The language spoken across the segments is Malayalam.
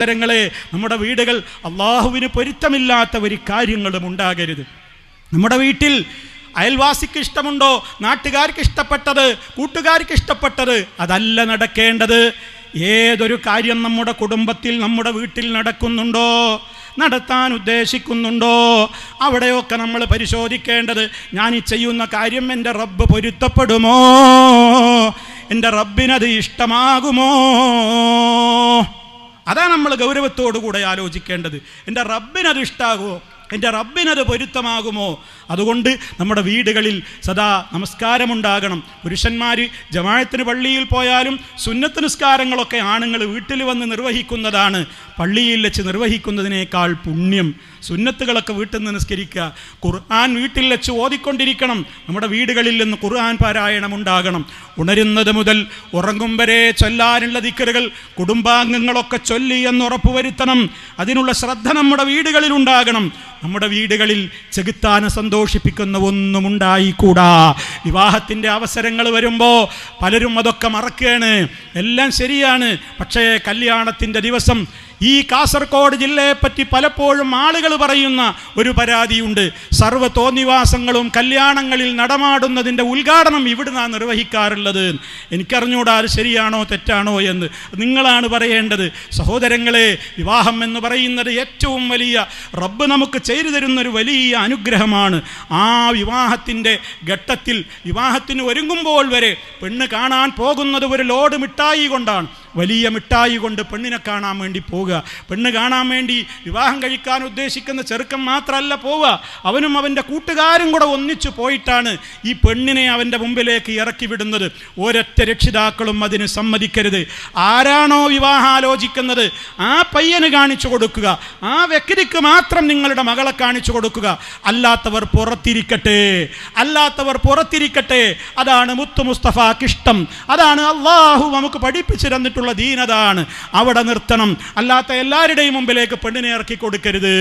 സഹോദരങ്ങളെ നമ്മുടെ വീടുകൾ അള്ളാഹുവിന് പൊരുത്തമില്ലാത്ത ഒരു കാര്യങ്ങളും ഉണ്ടാകരുത്. നമ്മുടെ വീട്ടിൽ അയൽവാസിക്ക് ഇഷ്ടമുണ്ടോ നാട്ടുകാർക്ക് ഇഷ്ടപ്പെട്ടത് കൂട്ടുകാർക്ക് ഇഷ്ടപ്പെട്ടത് അതല്ല നടക്കേണ്ടത്. ഏതൊരു കാര്യം നമ്മുടെ കുടുംബത്തിൽ നമ്മുടെ വീട്ടിൽ നടക്കുന്നുണ്ടോ നടത്താൻ ഉദ്ദേശിക്കുന്നുണ്ടോ അവിടെയൊക്കെ നമ്മൾ പരിശോധിക്കേണ്ടത് ഞാൻ ഈ ചെയ്യുന്ന കാര്യം എന്റെ റബ്ബ് പൊരുത്തപ്പെടുമോ? എന്റെ റബ്ബിനത് ഇഷ്ടമാകുമോ? അതാണ് നമ്മൾ ഗൗരവത്തോടുകൂടെ ആലോചിക്കേണ്ടത്. എന്റെ റബ്ബിനത് ഇഷ്ടാകുമോ? എന്റെ റബ്ബിനത് പൊരുത്തമാകുമോ? അതുകൊണ്ട് നമ്മുടെ വീടുകളിൽ സദാ നമസ്കാരമുണ്ടാകണം. പുരുഷന്മാർ ജമാഴത്തിന് പള്ളിയിൽ പോയാലും സുന്നത്ത് നിസ്കാരങ്ങളൊക്കെ ആണുങ്ങൾ വീട്ടിൽ വന്ന് നിർവഹിക്കുന്നതാണ്. പള്ളിയിൽ വെച്ച് നിർവഹിക്കുന്നതിനേക്കാൾ പുണ്യം. സുന്നത്തുകളൊക്കെ വീട്ടിൽ നിന്ന് നിസ്കരിക്കുക. ഖുർആൻ വീട്ടിൽ വെച്ച് ഓതിക്കൊണ്ടിരിക്കണം. നമ്മുടെ വീടുകളിൽ നിന്ന് ഖുർആൻ പാരായണം ഉണ്ടാകണം. ഉണരുന്നത് മുതൽ ഉറങ്ങും വരെ ചൊല്ലാനുള്ള ദിക്കറുകൾ കുടുംബാംഗങ്ങളൊക്കെ ചൊല്ലി എന്ന് ഉറപ്പുവരുത്തണം അതിനുള്ള ശ്രദ്ധ നമ്മുടെ വീടുകളിൽ ഉണ്ടാകണം. നമ്മുടെ വീടുകളിൽ ചെകുത്താനെ സന്തോഷിപ്പിക്കുന്ന ഒന്നും ഉണ്ടായിക്കൂടാ. വിവാഹത്തിന്റെ അവസരങ്ങൾ വരുമ്പോൾ പലരും അതൊക്കെ മറക്കുകയാണ്. എല്ലാം ശരിയാണ്. പക്ഷേ കല്യാണത്തിന്റെ ദിവസം ഈ കാസർഗോഡ് ജില്ലയെപ്പറ്റി പലപ്പോഴും ആളുകൾ പറയുന്ന ഒരു പരാതിയുണ്ട്. സർവ കല്യാണങ്ങളിൽ നടമാടുന്നതിന്റെ ഉദ്ഘാടനം ഇവിടുന്നാണ് നിർവഹിക്കാറുള്ളത്. എനിക്കറിഞ്ഞൂടാ അത് ശരിയാണോ തെറ്റാണോ എന്ന്. നിങ്ങളാണ് പറയേണ്ടത്. സഹോദരങ്ങളെ വിവാഹം എന്ന് പറയുന്നത് ഏറ്റവും വലിയ റബ്ബ് നമുക്ക് ചെയ്തു തരുന്നൊരു വലിയ അനുഗ്രഹമാണ്. ആ വിവാഹത്തിന്റെ ഘട്ടത്തിൽ വിവാഹത്തിന് ഒരുങ്ങുമ്പോൾ വരെ പെണ്ണ് കാണാൻ പോകുന്നത് ഒരു ലോഡ് മിഠായി കൊണ്ടാണ്. വലിയ മിഠായി കൊണ്ട് പെണ്ണിനെ കാണാൻ വേണ്ടി പോവുക. പെണ്ണ് കാണാൻ വേണ്ടി വിവാഹം കഴിക്കാൻ ഉദ്ദേശിക്കുന്ന ചെറുക്കൻ മാത്രമല്ല പോവുക. അവനും അവന്റെ കൂട്ടുകാരും കൂടെ ഒന്നിച്ചു പോയിട്ടാണ് ഈ പെണ്ണിനെ അവന്റെ മുമ്പിലേക്ക് ഇറക്കി വിടുന്നത്. ഒരൊറ്റ രക്ഷിതാക്കളും അതിന് സമ്മതിക്കരുത്. ആരാണോ വിവാഹം ആലോചിക്കുന്നത് ആ പയ്യന് കാണിച്ചു കൊടുക്കുക. ആ വ്യക്തിക്ക് മാത്രം നിങ്ങളുടെ മകളെ കാണിച്ചു കൊടുക്കുക. അല്ലാത്തവർ പുറത്തിരിക്കട്ടെ. അല്ലാത്തവർ പുറത്തിരിക്കട്ടെ. അതാണ് മുത്തു മുസ്തഫാക്കിഷ്ടം അതാണ് അള്ളാഹു നമുക്ക് പഠിപ്പിച്ചു തന്നിട്ടുള്ള ദീനതാണ് അവിടെ നിർത്തണം. അല്ലാത്ത എല്ലാവരുടെയും മുമ്പിലേക്ക് പെണ്ണിനെ ഇറക്കി കൊടുക്കരുത്.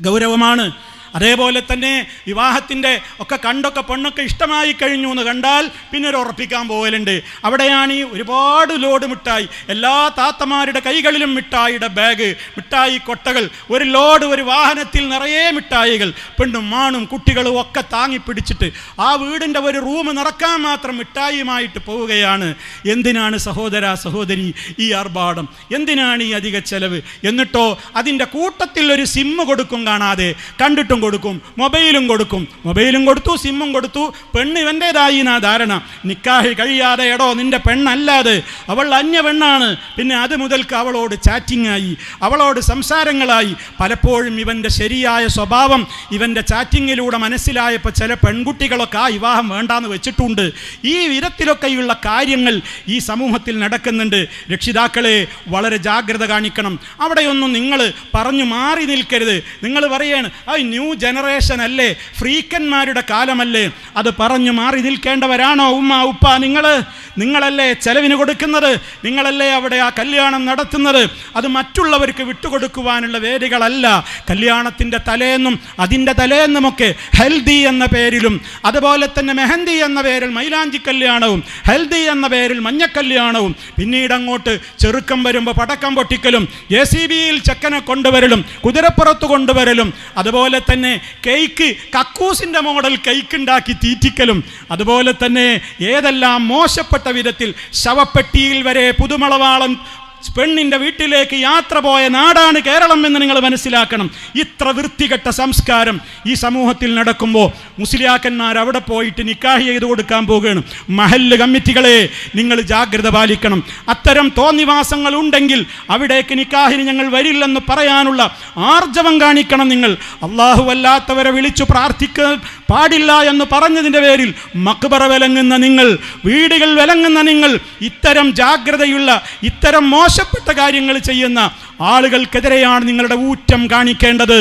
ഗൗരവമാണ്. അതേപോലെ തന്നെ വിവാഹത്തിന്റെ ഒക്കെ കണ്ടൊക്കെ പെണ്ണൊക്കെ ഇഷ്ടമായി കഴിഞ്ഞു എന്ന് കണ്ടാൽ പിന്നെ ഒരു ഉറപ്പിക്കാൻ പോകലുണ്ട് അവിടെയാണ് ഈ ഒരുപാട് ലോഡ് മിഠായി. എല്ലാ താത്തമാരുടെ കൈകളിലും മിഠായിയുടെ ബാഗ് മിഠായി കൊട്ടകൾ ഒരു ലോഡ് ഒരു വാഹനത്തിൽ നിറയെ മിഠായികൾ. പെണ്ണും മാണും കുട്ടികളും ഒക്കെ താങ്ങി പിടിച്ചിട്ട് ആ വീടിന്റെ ഒരു റൂം നിറക്കാൻ മാത്രം മിഠായിയുമായിട്ട് പോവുകയാണ്. എന്തിനാണ് സഹോദര സഹോദരി ഈ ആർഭാടം? എന്തിനാണ് ഈ അധിക ചെലവ്? എന്നിട്ടോ അതിന്റെ കൂട്ടത്തിൽ ഒരു സിമ്മ് കൊടുക്കും കാണാതെ. കണ്ടിട്ടും കൊടുക്കും മൊബൈലും കൊടുക്കും. മൊബൈലും കൊടുത്തു സിമ്മും കൊടുത്തു. പെണ്ണ് ഇവന്റേതായി എന്നാ ധാരണ. നിക്കാഹി കഴിയാതെ എടോ നിന്റെ പെണ്ണല്ലാതെ. അവൾ അന്യ പെണ്ണാണ്. പിന്നെ അത് മുതൽക്ക് അവളോട് ചാറ്റിംഗ് ആയി അവളോട് സംസാരങ്ങളായി. പലപ്പോഴും ഇവന്റെ ശരിയായ സ്വഭാവം ഇവന്റെ ചാറ്റിങ്ങിലൂടെ മനസ്സിലായപ്പോൾ ചില പെൺകുട്ടികളൊക്കെ ആ വിവാഹം വേണ്ടാന്ന് വെച്ചിട്ടുണ്ട്. ഈ വിധത്തിലൊക്കെയുള്ള കാര്യങ്ങൾ ഈ സമൂഹത്തിൽ നടക്കുന്നുണ്ട്. രക്ഷിതാക്കളെ വളരെ ജാഗ്രത കാണിക്കണം. അവിടെയൊന്നും നിങ്ങൾ പറഞ്ഞു മാറി നിൽക്കരുത്. നിങ്ങൾ പറയാണ് ആ ന്യൂ ജനറേഷൻ അല്ലേ? ഫ്രീക്കന്മാരുടെ കാലമല്ലേ? അത് പറഞ്ഞു മാറി നിൽക്കേണ്ടവരാണോ? ഉമ്മ ഉപ്പ നിങ്ങൾ നിങ്ങളല്ലേ ചെലവിന് കൊടുക്കുന്നത്? നിങ്ങളല്ലേ അവിടെ ആ കല്യാണം നടത്തുന്നത്? അത് മറ്റുള്ളവർക്ക് വിട്ടുകൊടുക്കുവാനുള്ള വേദികളല്ല കല്യാണത്തിന്റെ തലേന്നും അതിന്റെ തലേന്നുമൊക്കെ ഹെൽദി എന്ന പേരിലും അതുപോലെ തന്നെ മെഹന്തി എന്ന പേരിൽ മൈലാഞ്ചി കല്യാണവും ഹെൽദി എന്ന പേരിൽ മഞ്ഞക്കല്യാണവും പിന്നീട് അങ്ങോട്ട് ചെറുക്കം വരുമ്പോൾ പടക്കം പൊട്ടിക്കലും ജെ സി ബിയിൽ ചെക്കനെ കൊണ്ടുവരലും കുതിരപ്പുറത്ത് കൊണ്ടുവരലും അതുപോലെ തന്നെ കേക്ക് കക്കൂസിന്റെ മോഡൽ കേക്ക് ഉണ്ടാക്കി തീറ്റിക്കലും. അതുപോലെ തന്നെ ഏതെല്ലാം മോശപ്പെട്ട വിധത്തിൽ ശവപ്പെട്ടിയിൽ വരെ പുതുമളവാളം പെണ്ണിന്റെ വീട്ടിലേക്ക് യാത്ര പോയ നാടാണ് കേരളം എന്ന് നിങ്ങൾ മനസ്സിലാക്കണം. ഇത്ര വൃത്തികെട്ട സംസ്കാരം ഈ സമൂഹത്തിൽ നടക്കുമ്പോൾ മുസ്ലിയാക്കന്മാർ അവിടെ പോയിട്ട് നിക്കാഹി ചെയ്ത് കൊടുക്കാൻ പോവുകയാണ്. മഹല്ല് കമ്മിറ്റികളെ നിങ്ങൾ ജാഗ്രത പാലിക്കണം. അത്തരം തോന്നിവാസങ്ങൾ ഉണ്ടെങ്കിൽ അവിടേക്ക് നിക്കാഹിന് ഞങ്ങൾ വരില്ലെന്ന് പറയാനുള്ള ആർജവം കാണിക്കണം നിങ്ങൾ. അള്ളാഹു അല്ലാത്തവരെ വിളിച്ചു പ്രാർത്ഥിക്കാൻ പാടില്ല എന്ന് പറഞ്ഞതിന്റെ പേരിൽ മക്ബറ വിലങ്ങുന്ന നിങ്ങൾ വീടുകൾ വിലങ്ങുന്ന നിങ്ങൾ ഇത്തരം ജാഗ്രതയുള്ള ഇത്തരം മോശപ്പെട്ട കാര്യങ്ങൾ ചെയ്യുന്ന ആളുകൾക്കെതിരെയാണ് നിങ്ങളുടെ ഊറ്റം കാണിക്കേണ്ടത്.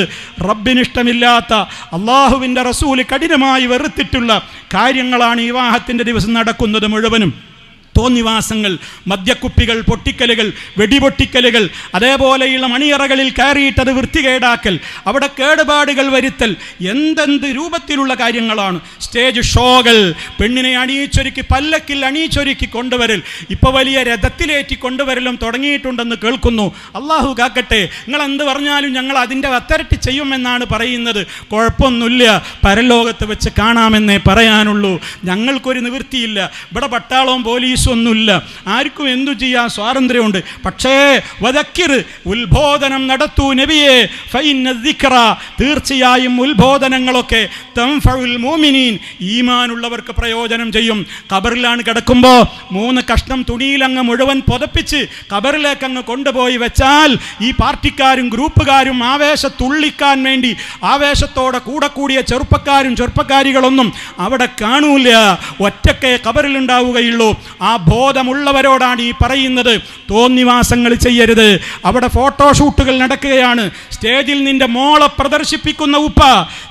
റബ്ബിനിഷ്ടമില്ലാത്ത അള്ളാഹുവിന്റെ റസൂൽ കഠിനമായി വെറുത്തിട്ടുള്ള കാര്യങ്ങളാണ് വിവാഹത്തിന്റെ ദിവസം നടക്കുന്നത് മുഴുവനും. തോന്നിവാസങ്ങൾ മദ്യക്കുപ്പികൾ പൊട്ടിക്കലുകൾ വെടിപൊട്ടിക്കലുകൾ അതേപോലെയുള്ള മണിയറകളിൽ കയറിയിട്ടത് വൃത്തികേടാക്കൽ അവിടെ കേടുപാടുകൾ വരുത്തൽ എന്തെന്ത് രൂപത്തിലുള്ള കാര്യങ്ങളാണ്? സ്റ്റേജ് ഷോകൾ പെണ്ണിനെ അണിയിച്ചൊരുക്കി പല്ലക്കിൽ അണിയിച്ചൊരുക്കി കൊണ്ടുവരൽ ഇപ്പോൾ വലിയ രഥത്തിലേറ്റി കൊണ്ടുവരലും തുടങ്ങിയിട്ടുണ്ടെന്ന് കേൾക്കുന്നു. അള്ളാഹു കാക്കട്ടെ നിങ്ങൾ എന്ത് പറഞ്ഞാലും ഞങ്ങൾ അതിന്റെ അത്തരട്ടി ചെയ്യുമെന്നാണ് പറയുന്നത്. കുഴപ്പമൊന്നുമില്ല പരലോകത്ത് വെച്ച് കാണാമെന്നേ പറയാനുള്ളൂ. ഞങ്ങൾക്കൊരു നിവൃത്തിയില്ല. ഇവിടെ പട്ടാളവും പോലീസും ഒന്നുമില്ല ആർക്കും എന്തു ചെയ്യാൻ സ്വാതന്ത്ര്യമുണ്ട്? പക്ഷേ വതക്കിർ ഉത്ബോധനം നടത്തൂ നബിയെ. തീർച്ചയായും ഉത്ബോധനങ്ങളൊക്കെ ഈമാനുള്ളവർക്ക് പ്രയോജനം ചെയ്യും. കബറിലാണ് കിടക്കുമ്പോൾ മൂന്ന് കഷ്ണം തുണിയിലങ്ങ് മുഴുവൻ പുതപ്പിച്ച് കബറിലേക്ക് അങ്ങ് കൊണ്ടുപോയി വെച്ചാൽ ഈ പാർട്ടിക്കാരും ഗ്രൂപ്പുകാരും ആവേശത്തുള്ളിക്കാൻ വേണ്ടി ആവേശത്തോടെ കൂടെ കൂടിയ ചെറുപ്പക്കാരും ചെറുപ്പക്കാരികളൊന്നും അവിടെ കാണൂല ഒറ്റക്കേ കബറിലുണ്ടാവുകയുള്ളൂ ബോധമുള്ളവരോടാണ് ഈ പറയുന്നത്. തോന്നിവാസങ്ങൾ ചെയ്യരുത്. അവിടെ ഫോട്ടോഷൂട്ടുകൾ നടക്കുകയാണ്. സ്റ്റേജിൽ നിന്റെ മോളെ പ്രദർശിപ്പിക്കുന്ന ഉപ്പ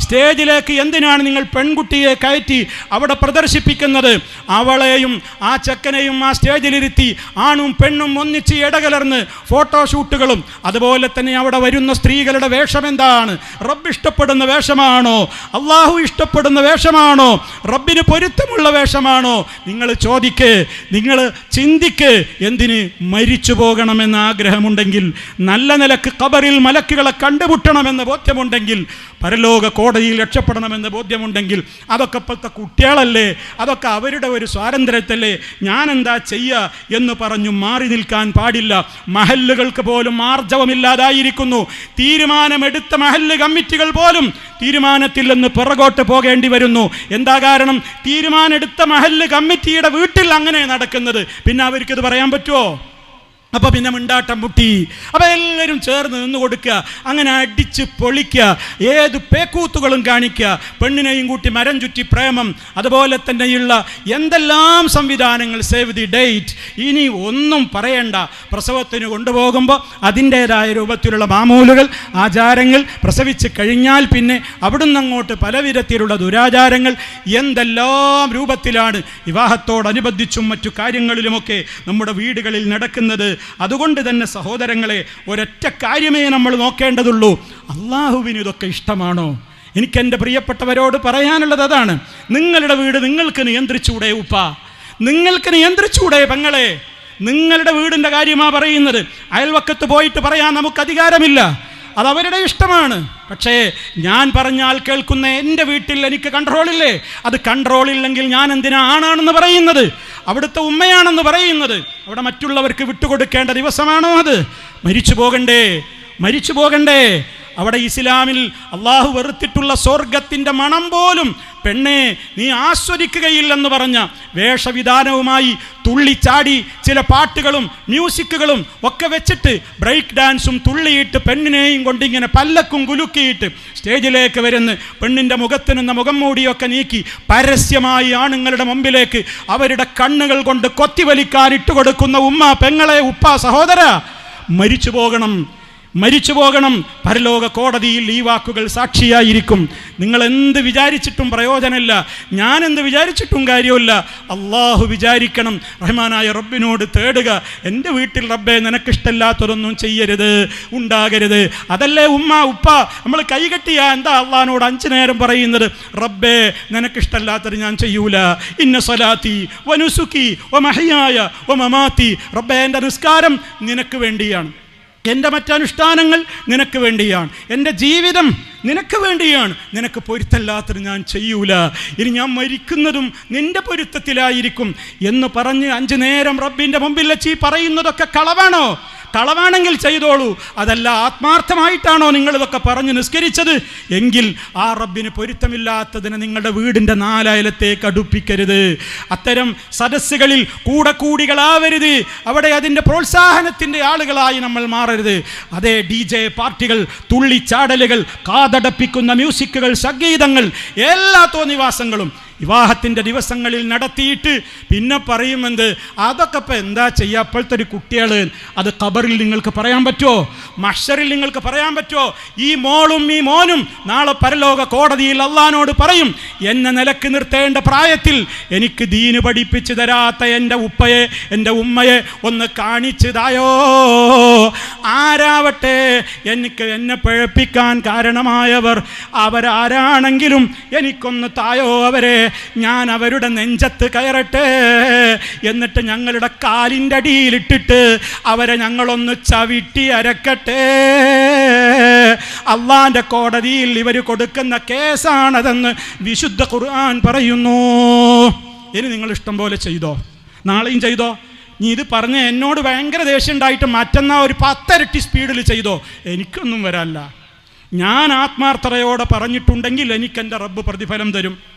സ്റ്റേജിലേക്ക് എന്തിനാണ് നിങ്ങൾ പെൺകുട്ടിയെ കയറ്റി അവിടെ പ്രദർശിപ്പിക്കുന്നത്? അവളെയും ആ ചെക്കനെയും ആ സ്റ്റേജിലിരുത്തി ആണും പെണ്ണും ഒന്നിച്ച് ഇടകലർന്ന് ഫോട്ടോഷൂട്ടുകളും. അതുപോലെ തന്നെ അവിടെ വരുന്ന സ്ത്രീകളുടെ വേഷം എന്താണ്? റബ്ബ് ഇഷ്ടപ്പെടുന്ന വേഷമാണോ? അള്ളാഹു ഇഷ്ടപ്പെടുന്ന വേഷമാണോ? റബ്ബിന് പൊരുത്തമുള്ള വേഷമാണോ? നിങ്ങൾ ചോദിക്ക്. നിങ്ങൾ ചിന്തിക്ക് എന്തിന് മരിച്ചു പോകണമെന്ന ആഗ്രഹമുണ്ടെങ്കിൽ നല്ല നിലയ്ക്ക് കബറിൽ മലക്കുകളെ കണ്ടുമുട്ടണമെന്ന ബോധ്യമുണ്ടെങ്കിൽ പരലോക കോടതിയിൽ രക്ഷപ്പെടണമെന്ന് ബോധ്യമുണ്ടെങ്കിൽ അതൊക്കെ ഇപ്പോഴത്തെ കുട്ടികളല്ലേ? അതൊക്കെ അവരുടെ ഒരു സ്വാതന്ത്ര്യത്തല്ലേ? ഞാനെന്താ ചെയ്യുക എന്ന് പറഞ്ഞു മാറി നിൽക്കാൻ പാടില്ല. മഹല്ലുകൾക്ക് പോലും ആർജവമില്ലാതായിരിക്കുന്നു. തീരുമാനമെടുത്ത മഹല്ല് കമ്മിറ്റികൾ പോലും തീരുമാനത്തിൽ നിന്ന് പിറകോട്ട് പോകേണ്ടി വരുന്നു. എന്താ കാരണം? തീരുമാനമെടുത്ത മഹല്ല് കമ്മിറ്റിയുടെ വീട്ടിൽ അങ്ങനെ നടക്കുന്നത്. പിന്നെ അവർക്കിത് പറയാൻ പറ്റുമോ അപ്പോൾ പിന്നെ മിണ്ടാട്ടം മുട്ടി. അപ്പോൾ എല്ലാവരും ചേർന്ന് നിന്ന് കൊടുക്കുക. അങ്ങനെ അടിച്ച് പൊളിക്കുക. ഏത് പേക്കൂത്തുകളും കാണിക്കുക. പെണ്ണിനെയും കൂട്ടി മരം ചുറ്റി പ്രേമം. അതുപോലെ തന്നെയുള്ള എന്തെല്ലാം സംവിധാനങ്ങൾ സേവ് ദി ഡേറ്റ്. ഇനി ഒന്നും പറയണ്ട. പ്രസവത്തിന് കൊണ്ടുപോകുമ്പോൾ അതിന്റേതായ രൂപത്തിലുള്ള മാമൂലുകൾ ആചാരങ്ങൾ പ്രസവിച്ച് കഴിഞ്ഞാൽ പിന്നെ അവിടുന്ന് അങ്ങോട്ട് പലവിധത്തിലുള്ള ദുരാചാരങ്ങൾ എന്തെല്ലാം രൂപത്തിലാണ് വിവാഹത്തോടനുബന്ധിച്ചും മറ്റു കാര്യങ്ങളിലുമൊക്കെ നമ്മുടെ വീടുകളിൽ നടക്കുന്നത്. അതുകൊണ്ട് തന്നെ സഹോദരങ്ങളെ ഒരൊറ്റ കാര്യമേ നമ്മൾ നോക്കേണ്ടതുള്ളൂ. അള്ളാഹുവിന് ഇതൊക്കെ ഇഷ്ടമാണോ? എനിക്ക് എന്റെ പ്രിയപ്പെട്ടവരോട് പറയാനുള്ളത് അതാണ്. നിങ്ങളുടെ വീട് നിങ്ങൾക്ക് നിയന്ത്രിച്ചൂടെ ഉപ്പ? നിങ്ങൾക്ക് നിയന്ത്രിച്ചൂടെ പെങ്ങളെ? നിങ്ങളുടെ വീടിന്റെ കാര്യമാണ് പറയുന്നത്. അയൽവക്കത്ത് പോയിട്ട് പറയാൻ നമുക്ക് അധികാരമില്ല. അത് അവരുടെ ഇഷ്ടമാണ്. പക്ഷേ ഞാൻ പറഞ്ഞാൽ കേൾക്കുന്ന എന്റെ വീട്ടിൽ എനിക്ക് കൺട്രോളില്ലേ? അത് കൺട്രോളില്ലെങ്കിൽ ഞാൻ എന്തിനാ ആണാണെന്ന് പറയുന്നത്? അവിടുത്തെ ഉമ്മയാണെന്ന് പറയുന്നത്. അവിടെ മറ്റുള്ളവർക്ക് വിട്ടുകൊടുക്കേണ്ട ദിവസമാണോ അത്? മരിച്ചു പോകണ്ടേ? മരിച്ചു പോകണ്ടേ? അവിടെ ഇസ്ലാമിൽ അള്ളാഹു വെറുത്തിട്ടുള്ള സ്വർഗത്തിന്റെ മണം പോലും പെണ്ണെ നീ ആസ്വദിക്കുകയില്ലെന്ന് പറഞ്ഞ വേഷവിധാനവുമായി തുള്ളിച്ചാടി ചില പാട്ടുകളും മ്യൂസിക്കുകളും ഒക്കെ വെച്ചിട്ട് ബ്രേക്ക് ഡാൻസും തുള്ളിയിട്ട് പെണ്ണിനെയും കൊണ്ടിങ്ങനെ പല്ലക്കും കുലുക്കിയിട്ട് സ്റ്റേജിലേക്ക് വരുന്ന പെണ്ണിന്റെ നിന്ന് മുഖം മൂടിയൊക്കെ നീക്കി പരസ്യമായി ആണുങ്ങളുടെ മുമ്പിലേക്ക് അവരുടെ കണ്ണുകൾ കൊണ്ട് കൊത്തിവലിക്കാൻ ഇട്ടുകൊടുക്കുന്ന ഉമ്മ പെങ്ങളെ ഉപ്പ സഹോദര മരിച്ചു പോകണം. മരിച്ചു പോകണം. പരലോക കോടതിയിൽ ഈ വാക്കുകൾ സാക്ഷിയായിരിക്കും. നിങ്ങൾ എന്ത് വിചാരിച്ചിട്ടും പ്രയോജനമില്ല. ഞാൻ എന്ത് വിചാരിച്ചിട്ടും കാര്യമില്ല. അള്ളാഹു വിചാരിക്കണം. റഹ്മാനായ റബ്ബിനോട് തേടുക. എന്റെ വീട്ടിൽ റബ്ബെ നിനക്കിഷ്ടമില്ലാത്തതൊന്നും ചെയ്യരുത്. ഉണ്ടാകരുത്. അതല്ലേ ഉമ്മ ഉപ്പ നമ്മൾ കൈകെട്ടിയ എന്താ അള്ളഹാനോട് അഞ്ചു നേരം പറയുന്നത്? റബ്ബെ നിനക്കിഷ്ടമില്ലാത്തത് ഞാൻ ചെയ്യൂല. ഇന്ന സ്വലാത്തി വനുസുക്കി ഒ മഹിയായ ഒ മമാത്തി. റബ്ബേ എന്റെ നിസ്കാരം നിനക്ക് വേണ്ടിയാണ്. എന്റെ മറ്റനുഷ്ഠാനങ്ങൾ നിനക്ക് വേണ്ടിയാണ്. എന്റെ ജീവിതം നിനക്ക് വേണ്ടിയാണ്. നിനക്ക് പൊരുത്തല്ലാത്തത് ഞാൻ ചെയ്യൂല. ഇനി ഞാൻ മരിക്കുന്നതും നിന്റെ പൊരുത്തത്തിലായിരിക്കും എന്ന് പറഞ്ഞ് അഞ്ചു നേരം റബ്ബിന്റെ മുമ്പിൽ വെച്ച് ഈ പറയുന്നതൊക്കെ കളവാണോ? കളവാണെങ്കിൽ ചെയ്തോളൂ. അതല്ല ആത്മാർത്ഥമായിട്ടാണോ നിങ്ങൾ ഇതൊക്കെ പറഞ്ഞ് നിസ്കരിച്ചത്? എങ്കിൽ ആ റബ്ബിന് പൊരുത്തമില്ലാത്തതിന് നിങ്ങളുടെ വീടിന്റെ നാലയലത്തേക്ക് അടുപ്പിക്കരുത്. അത്തരം സദസ്സുകളിൽ കൂടെ കൂടികളാവരുത്. അവിടെ അതിന്റെ പ്രോത്സാഹനത്തിന്റെ ആളുകളായി നമ്മൾ മാറരുത്. അതേ ഡി ജെ പാർട്ടികൾ തുള്ളിച്ചാടലുകൾ കാതടപ്പിക്കുന്ന മ്യൂസിക്കുകൾ സംഗീതങ്ങൾ എല്ലാ തോന്നിവാസങ്ങളും വിവാഹത്തിന്റെ ദിവസങ്ങളിൽ നടത്തിയിട്ട് പിന്നെ പറയുമെന്ത് അതൊക്കെ ഇപ്പം എന്താ ചെയ്യുക അപ്പോഴത്തെ ഒരു കുട്ടികൾ അത് ഖബറിൽ നിങ്ങൾക്ക് പറയാൻ പറ്റുമോ? മഷറിൽ നിങ്ങൾക്ക് പറയാൻ പറ്റുമോ? ഈ മോളും ഈ മോനും നാളെ പരലോക കോടതിയിൽ അള്ളഹാനോട് പറയും എന്നെ നിലയ്ക്ക് നിർത്തേണ്ട പ്രായത്തിൽ എനിക്ക് ദീന് പഠിപ്പിച്ചു തരാത്ത എന്റെ ഉപ്പയെ എന്റെ ഉമ്മയെ ഒന്ന് കാണിച്ചതായോ ആരാവട്ടെ? എനിക്ക് എന്നെ പിഴപ്പിക്കാൻ കാരണമായവർ അവരാരാണെങ്കിലും എനിക്കൊന്ന് തായോ അവരെ? ഞാൻ അവരുടെ നെഞ്ചത്ത് കയറട്ടെ എന്നിട്ട് ഞങ്ങളുടെ കാലിന്റെ അടിയിലിട്ടിട്ട് അവരെ ഞങ്ങളൊന്ന് ചവിട്ടി അരക്കട്ടെ. അള്ളാന്റെ കോടതിയിൽ ഇവർ കൊടുക്കുന്ന കേസാണതെന്ന് വിശുദ്ധ ഖുർആൻ പറയുന്നു. ഇനി നിങ്ങൾ ഇഷ്ടം പോലെ ചെയ്തോ? നാളെയും ചെയ്തോ? നീ ഇത് പറഞ്ഞ് എന്നോട് ഭയങ്കര ദേഷ്യം ഉണ്ടായിട്ട് മറ്റന്നാ ഒരു പത്തരട്ടി സ്പീഡിൽ ചെയ്തോ? എനിക്കൊന്നും വരാല്ല ഞാൻ ആത്മാർത്ഥതയോടെ പറഞ്ഞിട്ടുണ്ടെങ്കിൽ എനിക്ക് എന്റെ റബ്ബ് പ്രതിഫലം തരും.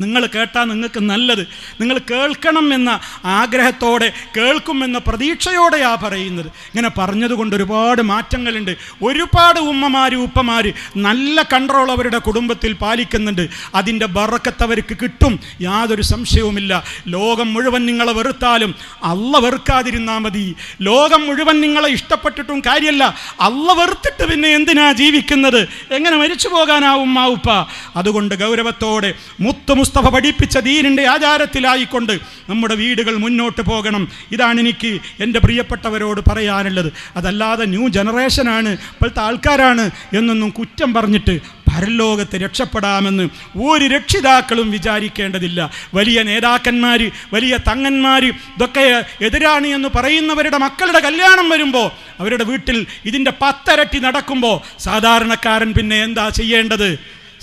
നിങ്ങൾ കേട്ടാൽ നിങ്ങൾക്ക് നല്ലത്. നിങ്ങൾ കേൾക്കണം എന്ന ആഗ്രഹത്തോടെ കേൾക്കുമെന്ന പ്രതീക്ഷയോടെയാ പറയുന്നത്. ഇങ്ങനെ പറഞ്ഞതുകൊണ്ട് ഒരുപാട് മാറ്റങ്ങളുണ്ട്. ഒരുപാട് ഉമ്മമാർ ഉപ്പമാർ നല്ല കൺട്രോൾ അവരുടെ കുടുംബത്തിൽ പാലിക്കുന്നുണ്ട്. അതിന്റെ ബറക്കത്ത് അവർക്ക് കിട്ടും. യാതൊരു സംശയവുമില്ല. ലോകം മുഴുവൻ നിങ്ങളെ വെറുത്താലും അല്ല വെറുക്കാതിരുന്നാൽ മതി. ലോകം മുഴുവൻ നിങ്ങളെ ഇഷ്ടപ്പെട്ടിട്ടും കാര്യമല്ല അല്ല വെറുത്തിട്ട് പിന്നെ എന്തിനാ ജീവിക്കുന്നത്? എങ്ങനെ മരിച്ചു പോകാനാവും ഉപ്പ? അതുകൊണ്ട് ഗൗരവത്തോടെ മുത്തു മുസ്തഫ പഠിപ്പിച്ച ദീനിന്റെ ആചാരത്തിലായിക്കൊണ്ട് നമ്മുടെ വീടുകൾ മുന്നോട്ട് പോകണം. ഇതാണ് എനിക്ക് എന്റെ പ്രിയപ്പെട്ടവരോട് പറയാനുള്ളത്. അതല്ലാതെ ന്യൂ ജനറേഷനാണ് ഇപ്പോഴത്തെ ആൾക്കാരാണ് എന്നൊന്നും കുറ്റം പറഞ്ഞിട്ട് പരലോകത്ത് രക്ഷപ്പെടാമെന്ന് ഒരു രക്ഷിതാക്കളും വിചാരിക്കേണ്ടതില്ല. വലിയ നേതാക്കന്മാർ വലിയ തങ്ങന്മാർ ഇതൊക്കെ എതിരാണ് എന്ന് പറയുന്നവരുടെ മക്കളുടെ കല്യാണം വരുമ്പോൾ അവരുടെ വീട്ടിൽ ഇതിന്റെ പത്തരട്ടി നടക്കുമ്പോൾ സാധാരണക്കാരൻ പിന്നെ എന്താ ചെയ്യേണ്ടത്?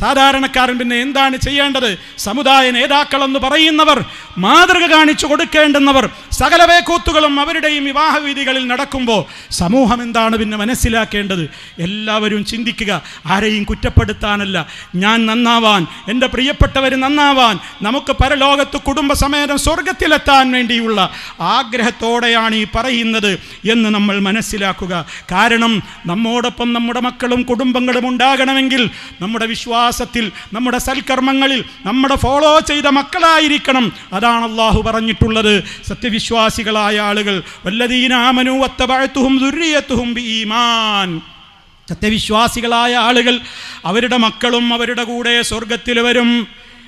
സാധാരണക്കാരൻ പിന്നെ എന്താണ് ചെയ്യേണ്ടത്? സമുദായ നേതാക്കളെന്ന് പറയുന്നവർ മാതൃക കാണിച്ചു കൊടുക്കേണ്ടുന്നവർ സകല വേക്കൂത്തുകളും അവരുടെയും വിവാഹവീതികളിൽ നടക്കുമ്പോൾ സമൂഹം എന്താണ് പിന്നെ മനസ്സിലാക്കേണ്ടത്? എല്ലാവരും ചിന്തിക്കുക ആരെയും കുറ്റപ്പെടുത്താനല്ല. ഞാൻ നന്നാവാൻ എന്റെ പ്രിയപ്പെട്ടവർ നന്നാവാൻ നമുക്ക് പരലോകത്ത് കുടുംബസമേതം സ്വർഗത്തിലെത്താൻ വേണ്ടിയുള്ള ആഗ്രഹത്തോടെയാണ് ഈ പറയുന്നത് എന്ന് നമ്മൾ മനസ്സിലാക്കുക. കാരണം നമ്മോടൊപ്പം നമ്മുടെ മക്കളും കുടുംബങ്ങളും ഉണ്ടാകണമെങ്കിൽ നമ്മുടെ വിശ്വാസത്തിൽ നമ്മുടെ സൽക്കർമ്മങ്ങളിൽ നമ്മുടെ ഫോളോ ചെയ്ത മക്കളായിരിക്കണം. അതാണ് അള്ളാഹു പറഞ്ഞിട്ടുള്ളത്. സത്യവിശ്വാസികളായ ആളുകൾ വല്ലതീനാമനു വത്തബഴത്തുഹും ദുര്യത്തുഹും ഈമാൻ സത്യവിശ്വാസികളായ ആളുകൾ അവരുടെ മക്കളും അവരുടെ കൂടെ സ്വർഗത്തിൽ വരും.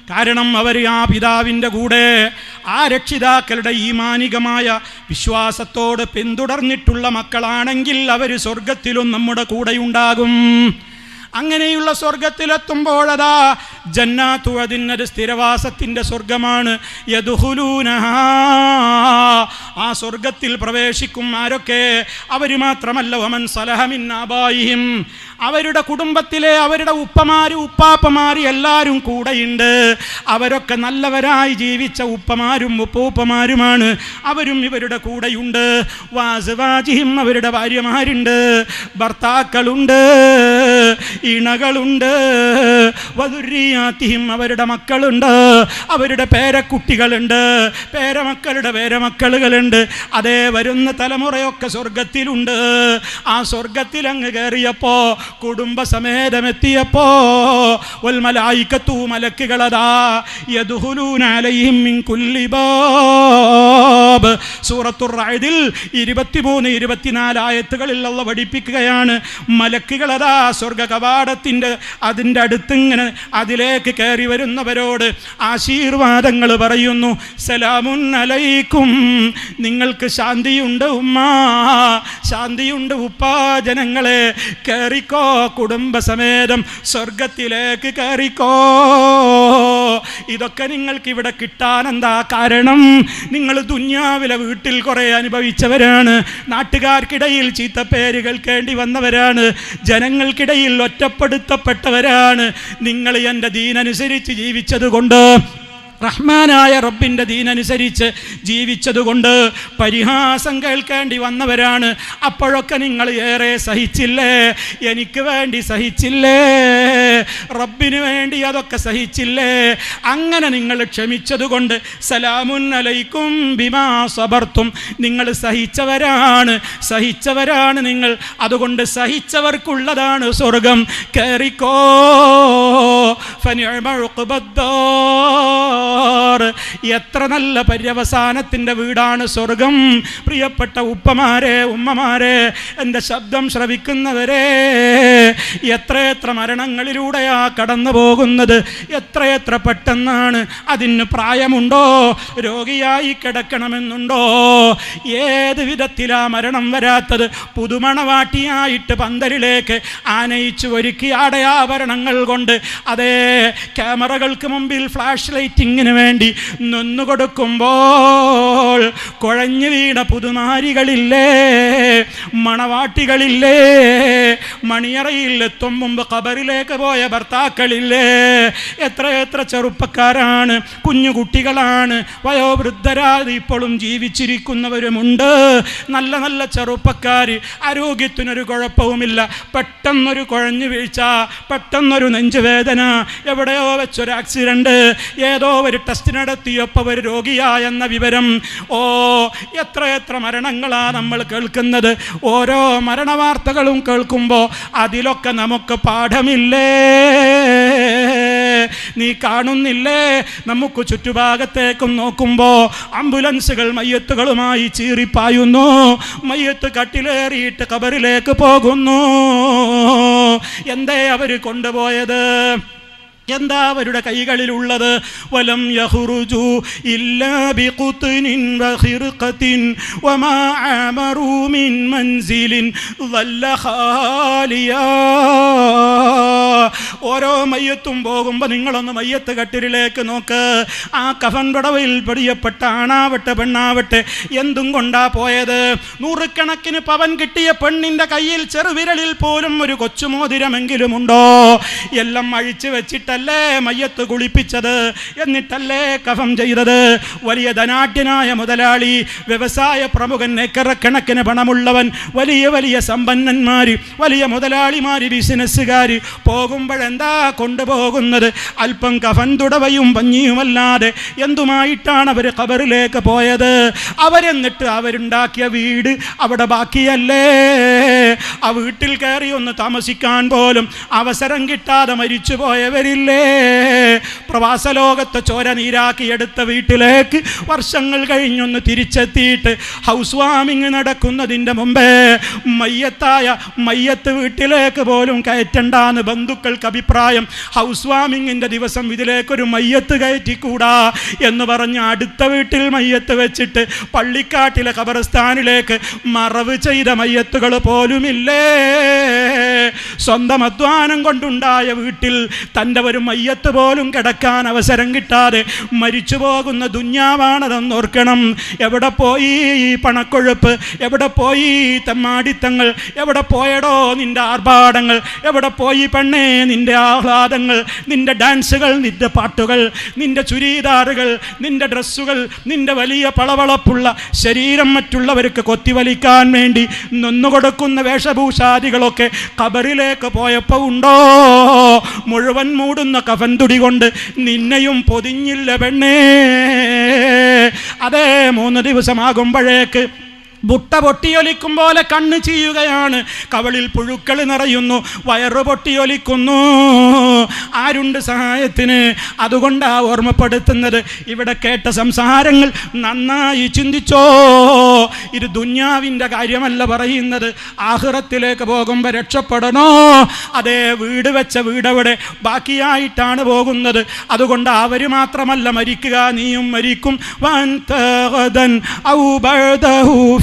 കാരണം അവർ ആ പിതാവിന്റെ കൂടെ ആ രക്ഷിതാക്കളുടെ ഈമാനികമായ വിശ്വാസത്തോട് പിന്തുടർന്നിട്ടുള്ള മക്കളാണെങ്കിൽ അവർ സ്വർഗത്തിലും നമ്മുടെ കൂടെയുണ്ടാകും. അങ്ങനെയുള്ള സ്വർഗത്തിലെത്തുമ്പോഴതാ ജന്നാത്തു അതിനൊരു സ്ഥിരവാസത്തിന്റെ സ്വർഗമാണ്. യദുഹുലൂനഹ ആ സ്വർഗത്തിൽ പ്രവേശിക്കും ആരൊക്കെ? അവർ മാത്രമല്ല വമൻ സലഹമിന്നാബായിഹിം അവരുടെ കുടുംബത്തിലെ അവരുടെ ഉപ്പമാര് ഉപ്പാപ്പമാര് എല്ലാവരും കൂടെയുണ്ട്. അവരൊക്കെ നല്ലവരായി ജീവിച്ച ഉപ്പമാരും ഉപ്പൂപ്പമാരുമാണ്. അവരും ഇവരുടെ കൂടെയുണ്ട്. വാസുവാജിയും അവരുടെ ഭാര്യമാരുണ്ട്. ഭർത്താക്കളുണ്ട്. ഇണകളുണ്ട്. വധുരിയാത്തിയും അവരുടെ മക്കളുണ്ട്. അവരുടെ പേരക്കുട്ടികളുണ്ട്. പേരമക്കളുടെ പേരമക്കളുകളുണ്ട്. അതേ വരുന്ന തലമുറയൊക്കെ സ്വർഗത്തിലുണ്ട് ആ സ്വർഗത്തിൽ അങ്ങ് കയറിയപ്പോ കുടുംബസമേതമെത്തിയപ്പോ ഒൽമലായിക്കത്തു മലക്കുകളതാ യദുഹുലൂനാലയും അലൈഹിം മിൻ കുല്ലി ബാബ്. സൂറത്തുർ ഇരുപത്തിമൂന്ന് ഇരുപത്തിനാല് ആയത്തുകളിൽ ഉള്ള പഠിപ്പിക്കുകയാണ്. മലക്കുകളതാ സ്വർഗ കവാടത്തിന്റെ അതിന്റെ അടുത്തിങ്ങനെ അതിലേക്ക് കയറി വരുന്നവരോട് ആശീർവാദങ്ങൾ പറയുന്നു. സലാമുൻ അലൈക്കും. നിങ്ങൾക്ക് ശാന്തിയുണ്ട് ഉമ്മ. ശാന്തിയുണ്ട് ഉപ്പാ ജനങ്ങളെ. കയറിക്കോ കുടുംബസമേതം സ്വർഗത്തിലേക്ക് കയറിക്കോ. ഇതൊക്കെ നിങ്ങൾക്ക് ഇവിടെ കിട്ടാൻ എന്താ കാരണം? നിങ്ങൾ ദുന്യാവിലെ വീട്ടിൽ കുറേ അനുഭവിച്ചവരാണ്. നാട്ടുകാർക്കിടയിൽ ചീത്തപ്പേര് കേണ്ടി വന്നവരാണ്. ജനങ്ങൾക്കിടയിൽ ഒറ്റപ്പെടുത്തപ്പെട്ടവരാണ്. നിങ്ങൾ എന്റെ ദീനനുസരിച്ച് ജീവിച്ചത് കൊണ്ട് റഹ്മാനായ റബ്ബിന്റെ ദീനനുസരിച്ച് ജീവിച്ചതുകൊണ്ട് പരിഹാസം കേൾക്കേണ്ടി വന്നവരാണ്. അപ്പോഴൊക്കെ നിങ്ങൾ ഏറെ സഹിച്ചില്ലേ? എനിക്ക് വേണ്ടി സഹിച്ചില്ലേ? റബ്ബിന് വേണ്ടി അതൊക്കെ സഹിച്ചില്ലേ? അങ്ങനെ നിങ്ങൾ ക്ഷമിച്ചതുകൊണ്ട് സലാമുൻ അലൈക്കും ബിമാ സബർത്തും. നിങ്ങൾ സഹിച്ചവരാണ് സഹിച്ചവരാണ് നിങ്ങൾ. അതുകൊണ്ട് സഹിച്ചവർക്കുള്ളതാണ് സ്വർഗം. കയറിക്കോ ഉഖ്ബദ്ദാർ. എത്ര നല്ല പര്യവസാനത്തിന്റെ വീടാണ് സ്വർഗം. പ്രിയപ്പെട്ട ഉപ്പമാരെ ഉമ്മമാരെ എന്റെ ശബ്ദം ശ്രവിക്കുന്നവരെ എത്രയെത്ര മരണങ്ങളിലൂടെയാ കടന്നു പോകുന്നത്? എത്രയെത്ര പെട്ടെന്നാണ് അതിന് പ്രായമുണ്ടോ? രോഗിയായി കിടക്കണമെന്നുണ്ടോ? ഏത് വിധത്തിലാ മരണം വരാത്തത്? പുതുമണവാട്ടിയായിട്ട് പന്തലിലേക്ക് ആനയിച്ചു ഒരുക്കി അടയാഭരണങ്ങൾ കൊണ്ട് അതേ ക്യാമറകൾക്ക് മുമ്പിൽ ഫ്ലാഷ് ലൈറ്റിങ്ങിന് വേണ്ടി നിന്നുകൊടുക്കുമ്പോൾ കുഴഞ്ഞു വീണ പുതുനാരികളില്ലേ മണവാട്ടികളില്ലേ മണിയറയിൽ എത്തും മുമ്പ് ഖബറിലേക്ക് പോയ ഭർത്താക്കളില്ലേ എത്ര എത്ര ചെറുപ്പക്കാരാണ് കുഞ്ഞു കുട്ടികളാണ് ഇപ്പോഴും ജീവിച്ചിരിക്കുന്നവരുമുണ്ട്. നല്ല നല്ല ചെറുപ്പക്കാർ ആരോഗ്യത്തിനൊരു കുഴപ്പവുമില്ല. പെട്ടെന്നൊരു കുഴഞ്ഞു വീഴ്ച പെട്ടെന്നൊരു നെഞ്ചുവേദന എവിടെയോ വെച്ചൊരു ആക്സിഡന്റ് ഏതോ ഒരു ടെസ്റ്റ് നടത്തിയപ്പോൾ ഒരു രോഗിയായെന്ന വിവരം. ഓ എത്ര എത്ര മരണങ്ങളാണ് നമ്മൾ കേൾക്കുന്നത്. ഓരോ മരണവാർത്തകളും കേൾക്കുമ്പോൾ അതിലൊക്കെ നമുക്ക് പാഠമില്ലേ? നീ കാണുന്നില്ലേ? നമുക്ക് ചുറ്റുഭാഗത്തേക്കും നോക്കുമ്പോൾ ആംബുലൻസുകൾ മയ്യത്തുകളുമായി ചീറിപ്പായുന്നു. മയ്യത്ത് കട്ടിലേറിയിട്ട് കബറിലേക്ക് പോകുന്നു. എന്തേ അവർ കൊണ്ടുപോയത്? എന്താ അവരുടെ കൈകളിലുള്ളത്? വലം യഹുറുജു മൻസിലിൻ ഓരോ മയ്യത്തും പോകുമ്പോൾ നിങ്ങളൊന്ന് മയ്യത്ത് കട്ടിലിലേക്ക് നോക്ക്. ആ കഫൻ പടവയിൽ പിടിയപ്പെട്ട ആണാവട്ടെ പെണ്ണാവട്ടെ എന്തും കൊണ്ടാ പോയത്? നൂറുകണക്കിന് പവൻ കിട്ടിയ പെണ്ണിന്റെ കയ്യിൽ ചെറുവിരലിൽ പോലും ഒരു കൊച്ചുമോതിരമെങ്കിലും ഉണ്ടോ? എല്ലാം അഴിച്ചു വെച്ചിട്ടല്ലേ മയ്യത്ത് കുളിപ്പിച്ചത്? എന്നിട്ടല്ലേ കഫം ചെയ്തത്? വലിയ ധനാഢ്യനായ മുതലാളി വ്യവസായ പ്രമുഖൻ ഏക്കറക്കണക്കിന് പണമുള്ളവൻ വലിയ വലിയ സമ്പന്നന്മാർ വലിയ മുതലാളിമാർ ബിസിനസ്സുകാർ പോകുമ്പോഴെന്താ കൊണ്ടുപോകുന്നത്? അല്പം കഫൻ തുടവയും പഞ്ഞിയുമല്ലാതെ എന്തുമായിട്ടാണ് അവർ ഖബറിലേക്ക് പോയത്? അവരെന്നിട്ട് അവരുണ്ടാക്കിയ വീട് അവിടെ ബാക്കിയല്ലേ? ആ വീട്ടിൽ കയറി ഒന്ന് താമസിക്കാൻ പോലും അവസരം കിട്ടാതെ മരിച്ചു പോയവരില്ലേ പ്രവാസ ലോകത്തെ ചോര നീരാക്കിയെടുത്ത വീട്ടിലേക്ക് വർഷങ്ങൾ കഴിഞ്ഞൊന്ന് തിരിച്ചെത്തിയിട്ട് ഹൗസ് വാമിങ് നടക്കുന്നതിന്റെ മുമ്പേ മയ്യത്തായ മയ്യത്ത് വീട്ടിലേക്ക് പോലും കയറ്റണ്ടാന്ന് ബന്ധുക്കൾക്ക് അഭിപ്രായം. ഹൗസ് വാമിങ്ങിന്റെ ദിവസം ഇതിലേക്കൊരു മയ്യത്ത് കയറ്റിക്കൂടാ എന്ന് പറഞ്ഞ് അടുത്ത വീട്ടിൽ മയ്യത്ത് വെച്ചിട്ട് പള്ളിക്കാട്ടിലെ ഖബർസ്ഥാനിലേക്ക് മറവ് ചെയ്ത മയ്യത്തുകൾ പോലുമില്ലേ. സ്വന്തം അധ്വാനം കൊണ്ടുണ്ടായ വീട്ടിൽ തന്റെ ഒരു മയ്യത്ത് പോലും കിടക്കാൻ അവസരം കിട്ടാതെ മരിച്ചു പോകുന്ന ദുഞ്ഞാവാണതെന്ന് ഓർക്കണം. എവിടെ പോയി ഈ പണക്കൊഴുപ്പ്? എവിടെ പോയി ഈ തെമ്മാടിത്തങ്ങൾ? എവിടെ പോയടോ നിന്റെ ആർഭാടങ്ങൾ? എവിടെ പോയി പെണ്ണേ നിന്റെ ആഹ്ലാദങ്ങൾ? നിന്റെ ഡാൻസുകൾ നിന്റെ പാട്ടുകൾ നിന്റെ ചുരിദാറുകൾ നിന്റെ ഡ്രസ്സുകൾ നിന്റെ വലിയ പളവളപ്പുള്ള ശരീരം മറ്റുള്ളവർക്ക് കൊത്തിവലിക്കാൻ വേണ്ടി നൊന്നുകൊടുക്കുന്ന വേഷഭൂഷാദികളൊക്കെ കബറിലേക്ക് പോയപ്പോൾ ഉണ്ടോ? മുഴുവൻ മൂടുന്ന കഫൻ തുടി കൊണ്ട് നിന്നെയും പൊതിഞ്ഞില്ല പെണ്ണേ. അതേ മൂന്ന് ദിവസമാകുമ്പോഴേക്ക് ബുട്ട പൊട്ടിയൊലിക്കും പോലെ കണ്ണ് ചെയ്യുകയാണ് കവളിൽ പുഴുക്കൾ നിറയുന്നു വയറ് പൊട്ടിയൊലിക്കുന്നു. ആരുണ്ട് സഹായത്തിന്? അതുകൊണ്ടാ ഓർമ്മപ്പെടുത്തുന്നത്. ഇവിടെ കേട്ട സംസാരങ്ങൾ നന്നായി ചിന്തിച്ചോ? ഇത് ദുന്യാവിന്റെ കാര്യമല്ല പറയുന്നത്. ആഹ്റത്തിലേക്ക് പോകുമ്പോൾ രക്ഷപ്പെടണോ? അതേ വീട് വെച്ച വീടവിടെ ബാക്കിയായിട്ടാണ് പോകുന്നത്. അതുകൊണ്ട് അവർ മാത്രമല്ല മരിക്കുക. നീയും മരിക്കും. വൻതഗദൻ ഔ ബഅദഹു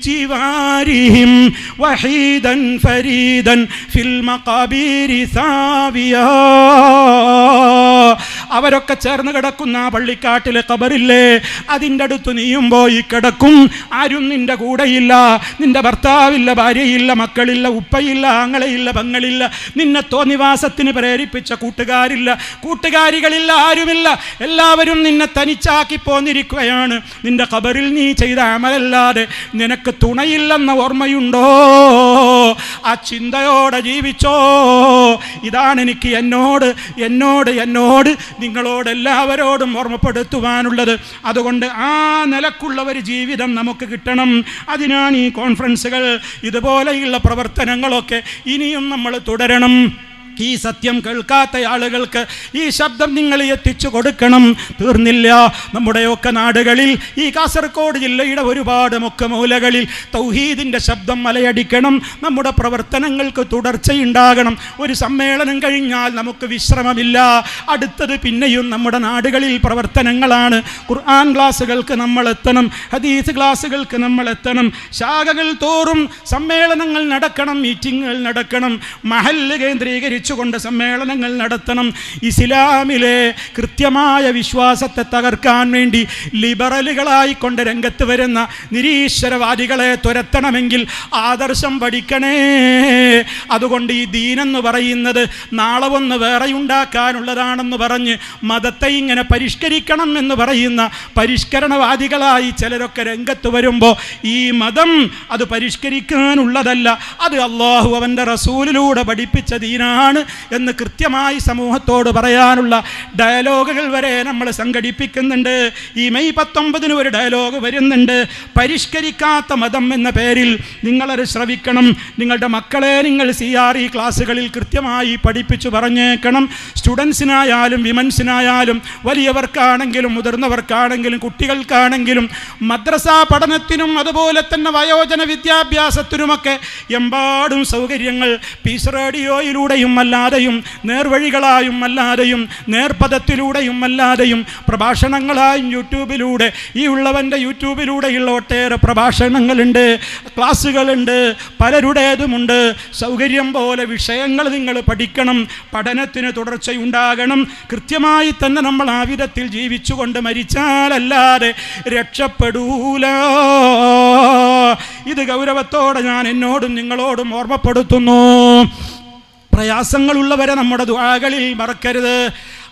ജിവാരിഹിം വഹീദൻ ഫരീദൻ ഫിൽ മഖാബീരി സാവിയാ. അവരൊക്കെ ചേർന്ന് കിടക്കുന്ന ആ പള്ളിക്കാട്ടിലെ കബറില്ലേ അതിന്റെ അടുത്ത് നീയും പോയി കിടക്കും. ആരും നിന്റെ കൂടെയില്ല. നിന്റെ ഭർത്താവില്ല ഭാര്യയില്ല മക്കളില്ല ഉപ്പയില്ല ആങ്ങളയില്ല പങ്ങളില്ല. നിന്നെ തോന്നിവാസത്തിന് പ്രേരിപ്പിച്ച കൂട്ടുകാരില്ല. കൂട്ടുകാരികളില്ല ആരുമില്ല. എല്ലാവരും നിന്നെ തനിച്ചാക്കി പോന്നിരിക്കുകയാണ്. നിന്റെ കബറിൽ നീ ചെയ്ത അമലല്ലാതെ നിനക്ക് തുണയില്ലെന്ന ഓർമ്മയുണ്ടോ? ആ ചിന്തയോടെ ജീവിച്ചോ? ഇതാണ് എനിക്ക് എന്നോട് എന്നോട് എന്നോട് നിങ്ങളോട് എല്ലാവരോടും ഓർമ്മപ്പെടുത്തുവാനുള്ളത്. അതുകൊണ്ട് ആ നിലക്കുള്ള ഒരു ജീവിതം നമുക്ക് കിട്ടണം. അതിനാണ് ഈ കോൺഫറൻസുകൾ ഇതുപോലെയുള്ള പ്രവർത്തനങ്ങളൊക്കെ ഇനിയും നമ്മൾ തുടരണം. ഈ സത്യം കേൾക്കാത്ത ആളുകൾക്ക് ഈ ശബ്ദം നിങ്ങൾ എത്തിച്ചു കൊടുക്കണം. തീർന്നില്ല. നമ്മുടെയൊക്കെ നാടുകളിൽ ഈ കാസർഗോഡ് ജില്ലയുടെ ഒരുപാട് മുഖ മൂലകളിൽ തൗഹീദിന്റെ ശബ്ദം മലയടിക്കണം. നമ്മുടെ പ്രവർത്തനങ്ങൾക്ക് തുടർച്ചയുണ്ടാകണം. ഒരു സമ്മേളനം കഴിഞ്ഞാൽ നമുക്ക് വിശ്രമമില്ല. അടുത്തത് പിന്നെയും നമ്മുടെ നാടുകളിൽ പ്രവർത്തനങ്ങളാണ്. ഖുർആൻ ക്ലാസ്സുകൾക്ക് നമ്മൾ എത്തണം. ഹദീസ് ക്ലാസ്സുകൾക്ക് നമ്മൾ എത്തണം. ശാഖകൾ തോറും സമ്മേളനങ്ങൾ നടക്കണം. മീറ്റിങ്ങുകൾ നടക്കണം. മഹല്ല് കേന്ദ്രീകരിച്ചുകൊണ്ട് സമ്മേളനങ്ങൾ നടത്തണം. ഇസ്ലാമിലെ കൃത്യമായ വിശ്വാസത്തെ തകർക്കാൻ വേണ്ടി ലിബറലുകളായിക്കൊണ്ട് രംഗത്ത് വരുന്ന നിരീശ്വരവാദികളെ തുരത്തണമെങ്കിൽ ആദർശം പഠിക്കണേ. അതുകൊണ്ട് ഈ ദീനെന്ന് പറയുന്നത് നാളെ ഒന്ന് വേറെയുണ്ടാക്കാനുള്ളതാണെന്ന് പറഞ്ഞ് മതത്തെ ഇങ്ങനെ പരിഷ്കരിക്കണം എന്ന് പറയുന്ന പരിഷ്കരണവാദികളായി ചിലരൊക്കെ രംഗത്ത് വരുമ്പോൾ ഈ മതം അത് പരിഷ്കരിക്കാനുള്ളതല്ല. അത് അള്ളാഹു അവന്റെ റസൂലിലൂടെ പഠിപ്പിച്ച ദീനാണ്. എന്ന് കൃത്യമായി സമൂഹത്തോട് പറയാനുള്ള ഡയലോഗുകൾ വരെ നമ്മൾ സംഘടിപ്പിക്കുന്നുണ്ട്. ഈ മെയ് പത്തൊമ്പതിന് ഒരു ഡയലോഗ് വരുന്നുണ്ട്. പരിഷ്കരിക്കാത്ത മതം എന്ന പേരിൽ നിങ്ങളത് ശ്രവിക്കണം. നിങ്ങളുടെ മക്കളെ നിങ്ങൾ സി ആർ ഇ ക്ലാസ്സുകളിൽ കൃത്യമായി പഠിപ്പിച്ചു പറഞ്ഞേക്കണം. സ്റ്റുഡൻസിനായാലും വിമൻസിനായാലും വലിയവർക്കാണെങ്കിലും മുതിർന്നവർക്കാണെങ്കിലും കുട്ടികൾക്കാണെങ്കിലും മദ്രസ പഠനത്തിനും അതുപോലെ തന്നെ വയോജന വിദ്യാഭ്യാസത്തിനുമൊക്കെ എമ്പാടും സൗകര്യങ്ങൾ പീസ് റേഡിയോയിലൂടെയും അല്ലാതെയും നേർവഴികളായും അല്ലാതെയും നേർപഥത്തിലൂടെയും അല്ലാതെയും പ്രഭാഷണങ്ങളായും യൂട്യൂബിലൂടെ ഈ ഉള്ളവന്റെ യൂട്യൂബിലൂടെയുള്ള ഒട്ടേറെ പ്രഭാഷണങ്ങളുണ്ട് ക്ലാസ്സുകളുണ്ട് പലരുടേതുമുണ്ട്. സൗകര്യം പോലെ വിഷയങ്ങൾ നിങ്ങൾ പഠിക്കണം പഠനത്തിന് തുടർച്ചയുണ്ടാകണം. കൃത്യമായി തന്നെ നമ്മൾ ആ വിധത്തിൽ ജീവിച്ചുകൊണ്ട് മരിച്ചാലല്ലാതെ രക്ഷപ്പെടൂല. ഇത് ഗൗരവത്തോടെ ഞാൻ എന്നോടും നിങ്ങളോടും ഓർമ്മപ്പെടുത്തുന്നു. പ്രയാസങ്ങളുള്ളവരെ നമ്മുടെ ദുആകളിൽ മറക്കരുത്.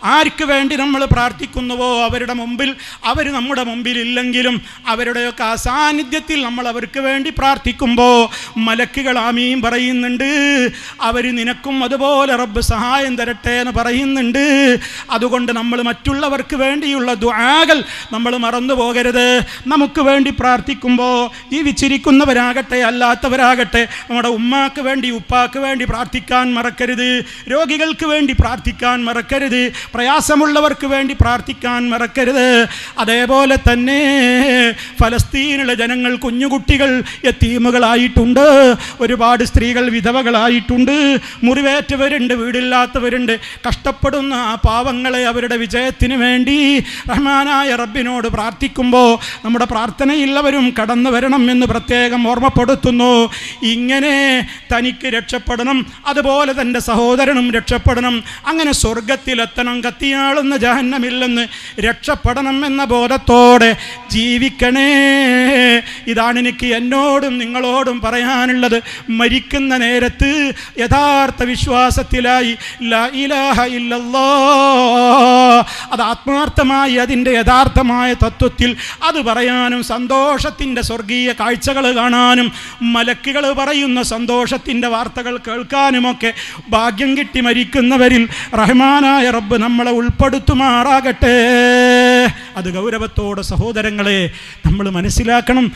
ആർക്ക് വേണ്ടി നമ്മൾ പ്രാർത്ഥിക്കുന്നുവോ അവരുടെ മുമ്പിൽ അവർ നമ്മുടെ മുമ്പിൽ ഇല്ലെങ്കിലും അവരുടെയൊക്കെ അസാന്നിധ്യത്തിൽ നമ്മൾ അവർക്ക് വേണ്ടി പ്രാർത്ഥിക്കുമ്പോൾ മലക്കുകൾ ആമീം പറയുന്നുണ്ട്. അവർ നിനക്കും അതുപോലെ റബ്ബ് സഹായം തരട്ടെ എന്ന് പറയുന്നുണ്ട്. അതുകൊണ്ട് നമ്മൾ മറ്റുള്ളവർക്ക് വേണ്ടിയുള്ള ദുആകൾ നമ്മൾ മറന്നു പോകരുത്. നമുക്ക് വേണ്ടി പ്രാർത്ഥിക്കുമ്പോൾ ജീവിച്ചിരിക്കുന്നവരാകട്ടെ അല്ലാത്തവരാകട്ടെ നമ്മുടെ ഉമ്മാക്ക് വേണ്ടി ഉപ്പാക്ക് വേണ്ടി പ്രാർത്ഥിക്കാൻ മറക്കരുത്. രോഗികൾക്ക് വേണ്ടി പ്രാർത്ഥിക്കാൻ മറക്കരുത്. പ്രയാസമുള്ളവർക്ക് വേണ്ടി പ്രാർത്ഥിക്കാൻ മറക്കരുത്. അതേപോലെ തന്നെ ഫലസ്തീനിലെ ജനങ്ങൾ കുഞ്ഞുകുട്ടികൾ എത്തീമുകളായിട്ടുണ്ട് ഒരുപാട് സ്ത്രീകൾ വിധവകളായിട്ടുണ്ട്. മുറിവേറ്റവരുണ്ട് വീടില്ലാത്തവരുണ്ട്. കഷ്ടപ്പെടുന്ന ആ പാവങ്ങളെ അവരുടെ വിജയത്തിന് വേണ്ടി റഹ്മാനായ റബ്ബിനോട് പ്രാർത്ഥിക്കുമ്പോൾ നമ്മുടെ പ്രാർത്ഥനയില്ലവരും കടന്നു വരണം എന്ന് പ്രത്യേകം ഓർമ്മപ്പെടുത്തുന്നു. ഇങ്ങനെ തനിക്ക് രക്ഷപ്പെടണം അതുപോലെ തന്റെ സഹോദരനും രക്ഷപ്പെടണം. അങ്ങനെ സ്വർഗത്തിലെത്തണം കത്തിയാളുന്ന ജഹന്നമില്ലെന്ന് രക്ഷപ്പെടണം എന്ന ബോധത്തോടെ ജീവിക്കണേ. ഇതാണ് എനിക്ക് എന്നോടും നിങ്ങളോടും പറയാനുള്ളത്. മരിക്കുന്ന നേരത്ത് യഥാർത്ഥ വിശ്വാസത്തിലായി ഇലാഹ ഇല്ലല്ലോ അത് ആത്മാർത്ഥമായി അതിന്റെ യഥാർത്ഥമായ തത്വത്തിൽ അത് പറയാനും സന്തോഷത്തിന്റെ സ്വർഗീയ കാഴ്ചകൾ കാണാനും മലക്കുകൾ പറയുന്ന സന്തോഷത്തിന്റെ വാർത്തകൾ കേൾക്കാനുമൊക്കെ ഭാഗ്യം കിട്ടി മരിക്കുന്നവരിൽ റഹ്മാനായ റബ്ബ് നമ്മളെ ഉൾപ്പെടുത്തുമാറാകട്ടെ. അത് ഗൗരവത്തോടെ സഹോദരങ്ങളെ നമ്മൾ മനസ്സിലാക്കണം.